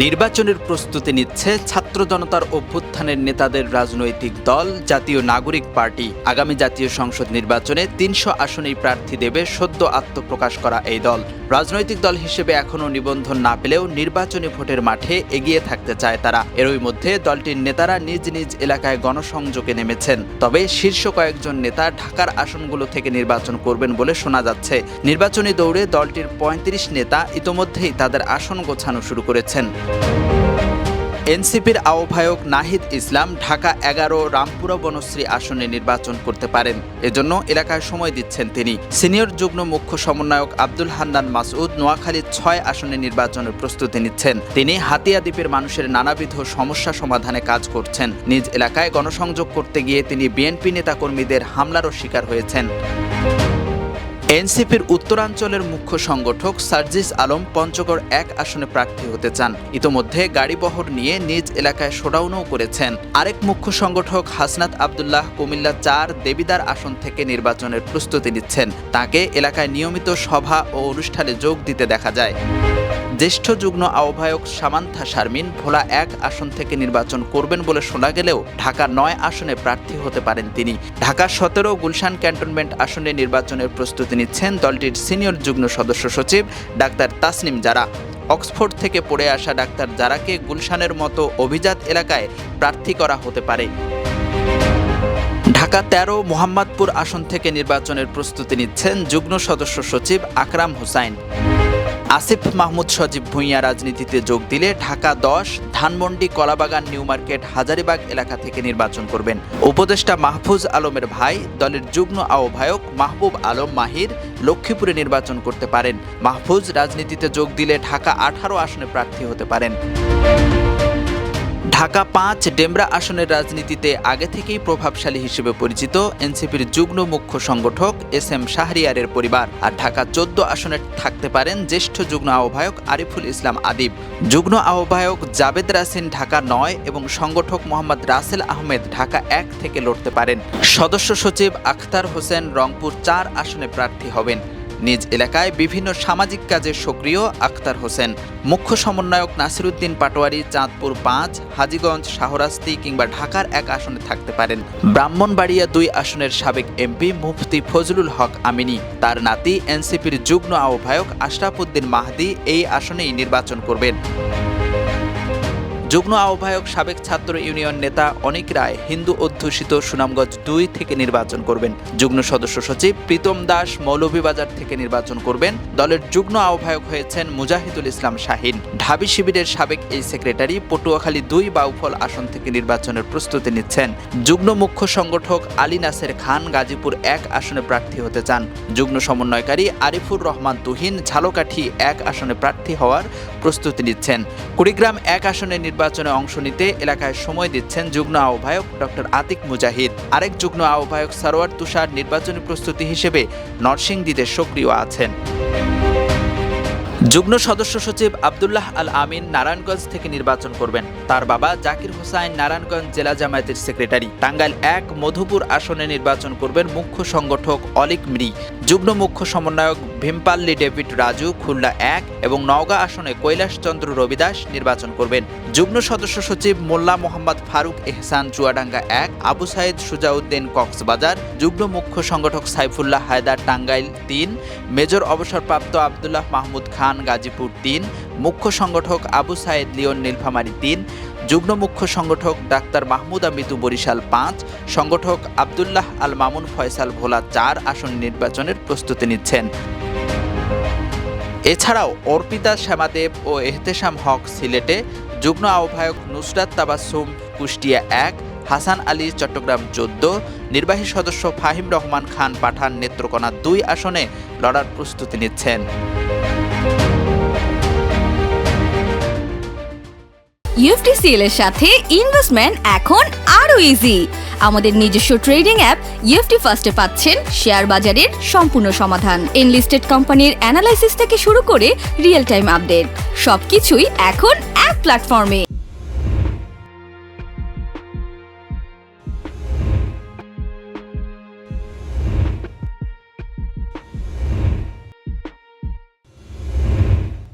নির্বাচনের প্রস্তুতি নিচ্ছে ছাত্র জনতার অভ্যুত্থানের নেতাদের রাজনৈতিক দল, জাতীয় নাগরিক পার্টি। আগামী জাতীয় সংসদ নির্বাচনে তিনশো আসনেই প্রার্থী দেবে সদ্য আত্মপ্রকাশ করা এই দল। রাজনৈতিক দল হিসেবে এখনও নিবন্ধন না পেলেও নির্বাচনী ভোটের মাঠে এগিয়ে থাকতে চায় তারা। এরই মধ্যে দলটির নেতারা নিজ নিজ এলাকায় গণসংযোগে নেমেছেন। তবে শীর্ষ কয়েকজন নেতা ঢাকার আসনগুলো থেকে নির্বাচন করবেন বলে শোনা যাচ্ছে। নির্বাচনী দৌড়ে দলটির পঁয়ত্রিশ নেতা ইতোমধ্যেই তাদের আসন গোছানো শুরু করেছেন। এনসিপির আহ্বায়ক নাহিদ ইসলাম ঢাকা এগারো, রামপুরা বনশ্রী আসনে নির্বাচন করতে পারেন। এজন্য এলাকায় সময় দিচ্ছেন তিনি। সিনিয়র যুগ্ম মুখ্য সমন্বয়ক আব্দুল হান্নান মাসউদ নোয়াখালীর ছয় আসনে নির্বাচনের প্রস্তুতি নিচ্ছেন। তিনি হাতিয়া দ্বীপের মানুষের নানাবিধ সমস্যা সমাধানে কাজ করছেন। নিজ এলাকায় গণসংযোগ করতে গিয়ে তিনি বিএনপি নেতাকর্মীদের হামলারও শিকার হয়েছেন। এনসিপির উত্তরাঞ্চলের মুখ্য সংগঠক সার্জিস আলম পঞ্চগড় এক আসনে প্রার্থী হতে চান। ইতোমধ্যে গাড়িবহর নিয়ে নিজ এলাকায় শোডাউনও করেছেন। আরেক মুখ্য সংগঠক হাসনাত আবদুল্লাহ কুমিল্লা চার দেবিদার আসন থেকে নির্বাচনের প্রস্তুতি নিচ্ছেন। তাকে এলাকায় নিয়মিত সভা ও অনুষ্ঠানে যোগ দিতে দেখা যায়। জ্যেষ্ঠ যুগ্ম আহ্বায়ক সামান্থা শারমিন ভোলা এক আসন থেকে নির্বাচন করবেন বলে শোনা গেলেও ঢাকা নয় আসনে প্রার্থী হতে পারেন তিনি। ঢাকা সতেরো গুলশান ক্যান্টনমেন্ট আসনে নির্বাচনের প্রস্তুতি নিচ্ছেন দলটির সিনিয়র যুগ্ম সদস্য সচিব ডাক্তার তাসনিম জারা। অক্সফোর্ড থেকে পড়ে আসা ডাক্তার জারাকে গুলশানের মতো অভিজাত এলাকায় প্রার্থী করা হতে পারে। ঢাকা তেরো মোহাম্মদপুর আসন থেকে নির্বাচনের প্রস্তুতি নিচ্ছেন যুগ্ম সদস্য সচিব আকরাম হুসাইন। আসিফ মাহমুদ সজীব ভূঁইয়া রাজনীতিতে যোগ দিলে ঢাকা দশ, ধানমন্ডি, কলাবাগান নিউ মার্কেট হাজারিবাগ এলাকা থেকে নির্বাচন করবেন। উপদেষ্টা মাহফুজ আলমের ভাই, দলের যুগ্ম আহ্বায়ক মাহবুব আলম মাহির লক্ষ্মীপুরে নির্বাচন করতে পারেন। মাহফুজ রাজনীতিতে যোগ দিলে ঢাকা আঠারো আসনে প্রার্থী হতে পারেন। ঢাকা পাঁচ ডেমরা আসনের রাজনীতিতে আগে থেকেই প্রভাবশালী হিসেবে পরিচিত এনসিপির যুগ্ম মুখ্য সংগঠক এস এম শাহরিয়ারের পরিবার। আর ঢাকা চোদ্দ আসনে থাকতে পারেন জ্যেষ্ঠ যুগ্ম আহ্বায়ক আরিফুল ইসলাম আদিব। যুগ্ম আহ্বায়ক জাবেদ রাসিন ঢাকা নয় এবং সংগঠক মোহাম্মদ রাসেল আহমেদ ঢাকা এক থেকে লড়তে পারেন। সদস্য সচিব আখতার হোসেন রংপুর চার আসনে প্রার্থী হবেন। নিজ এলাকায় বিভিন্ন সামাজিক কাজে সক্রিয় আক্তার হোসেন। মুখ্য সমন্বয়ক নাসিরুদ্দিন পাটোয়ারি চাঁদপুর পাঁচ, হাজিগঞ্জ, শাহরাস্তি কিংবা ঢাকার এক আসনে থাকতে পারেন। ব্রাহ্মণবাড়িয়া দুই আসনের সাবেক এমপি মুফতি ফজলুল হক আমিনী। তার নাতি এনসিপির যুগ্ম আহ্বায়ক আশরাফুদ্দিন মাহদি এই আসনেই নির্বাচন করবেন। যুগ্ম আহ্বায়ক সাবেক ছাত্র ইউনিয়ন নেতা অনিক রায় হিন্দু অধ্যুষিত সুনামগঞ্জ দুই থেকে নির্বাচন করবেন। যুগ্ম সদস্য সচিব প্রীতম দাস মৌলভীবাজার থেকে নির্বাচন করবেন। দলের যুগ্ম আহ্বায়ক হয়েছেন মুজাহিদুল ইসলাম শাহিন। ঢাবি শিবিরের সাবেক এই সেক্রেটারি পটুয়াখালী দুই বাউফল আসন থেকে নির্বাচনের প্রস্তুতি নিচ্ছেন। যুগ্ম মুখ্য সংগঠক আলী নাসের খান গাজীপুর এক আসনে প্রার্থী হতে চান। যুগ্ম সমন্বয়কারী আরিফুর রহমান তুহিন ঝালকাঠি এক আসনে প্রার্থী হওয়ার প্রস্তুতি নিচ্ছেন। কুড়িগ্রাম এক আসনের নির্বাচনে অংশ নিতে এলাকায় সময় দিচ্ছেন যুগ্ম আহ্বায়ক ডক্টর আতিক মুজাহিদ। আরেক যুগ্ম আহ্বায়ক সারোয়ার তুষার নির্বাচনী প্রস্তুতি হিসেবে নরসিংদীতে সক্রিয় আছেন। যুগ্ম সদস্য সচিব আবদুল্লাহ আল আমিন নারায়ণগঞ্জ থেকে নির্বাচন করবেন। তার বাবা জাকির হোসাইন নারায়ণগঞ্জ জেলা জামায়াতের সেক্রেটারি। টাঙ্গাইল এক মধুপুর আসনে নির্বাচন করবেন মুখ্য সংগঠক অলিক মৃ যুগ্ম মুখ্য সমন্বয়ক ভীমপাল্লি ডেভিড রাজু, খুলনা এক এবং নওগাঁ আসনে কৈলাসচন্দ্র রবিদাস নির্বাচন করবেন। যুগ্ম সদস্য সচিব মোল্লা মোহাম্মদ ফারুক এহসান, চুয়াডাঙ্গা এক, আবু সাইদ সুজাউদ্দিন কক্সবাজার, যুগ্ম মুখ্য সংগঠক সাইফুল্লাহ হায়দার টাঙ্গাইল তিন, মেজর অবসরপ্রাপ্ত আবদুল্লাহ মাহমুদ খান গাজীপুর তিন, মুখ্য সংগঠক আবু সাইদ লিওন নীলফামারী তিন, যুগ্ম মুখ্য সংগঠক ডাক্তার মাহমুদ আমিতু বরিশাল পাঁচ, সংগঠক আবদুল্লাহ আল মামুন ফয়সাল ভোলা চার আসন নির্বাচনের প্রস্তুতি নিচ্ছেন। এছাড়াও অর্পিতা শ্যামাদেব ও এহতেশাম হক সিলেটে যুগ্ম আহ্বায়ক নুসরাত তাবাসুম কুষ্টিয়া এক, হাসান আলী, চট্টগ্রাম চোদ্দ, নির্বাহী সদস্য ফাহিম রহমান খান পাঠান নেত্রকোনা দুই আসনে লড়ার প্রস্তুতি নিচ্ছেন। ইউএফটিসিএল এর সাথে ইনভেস্টমেন্ট এখন আরও ইজি আমাদের নিজস্ব ট্রেডিং অ্যাপ ইএফটি ফার্স্টে পাচ্ছেন শেয়ার বাজারের সম্পূর্ণ সমাধান। এনলিস্টেড কোম্পানির অ্যানালাইসিস থেকে শুরু করে রিয়েল টাইম আপডেট সবকিছুই এখন এক প্ল্যাটফর্মে